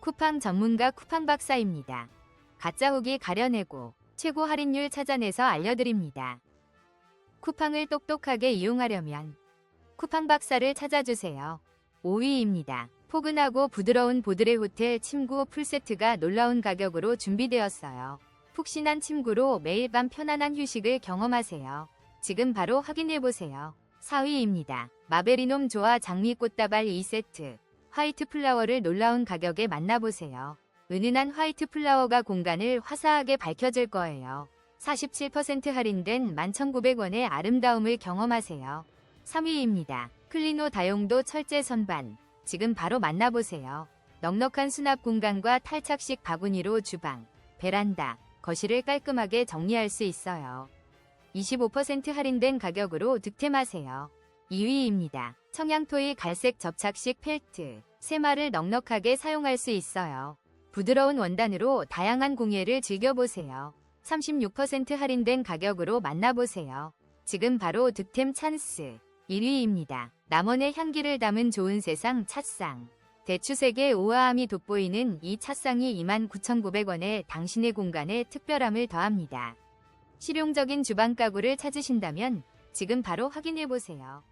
쿠팡 전문가 쿠팡 박사입니다. 가짜 후기 가려내고 최고 할인율 찾아내서 알려드립니다. 쿠팡을 똑똑하게 이용하려면 쿠팡 박사를 찾아주세요. 5위입니다. 포근하고 부드러운 보드레 호텔 침구 풀세트가 놀라운 가격으로 준비되었어요. 푹신한 침구로 매일 밤 편안한 휴식을 경험하세요. 지금 바로 확인해보세요. 4위입니다. 마베리놈 조화 장미 꽃다발 2세트. 화이트 플라워를 놀라운 가격에 만나보세요. 은은한 화이트 플라워가 공간을 화사하게 밝혀줄 거예요. 47% 할인된 11,900원의 아름다움을 경험하세요. 3위입니다. 클리노 다용도 철제 선반. 지금 바로 만나보세요. 넉넉한 수납 공간과 탈착식 바구니로 주방, 베란다, 거실을 깔끔하게 정리할 수 있어요. 25% 할인된 가격으로 득템하세요. 2위입니다. 청양토이 갈색 접착식 펠트. 세마를 넉넉하게 사용할 수 있어요. 부드러운 원단으로 다양한 공예를 즐겨보세요. 36% 할인된 가격으로 만나보세요. 지금 바로 득템 찬스. 1위입니다. 남원의 향기를 담은 좋은 세상 찻상. 대추색의 우아함이 돋보이는 이 찻상이 29,900원에 당신의 공간에 특별함을 더합니다. 실용적인 주방 가구를 찾으신다면 지금 바로 확인해보세요.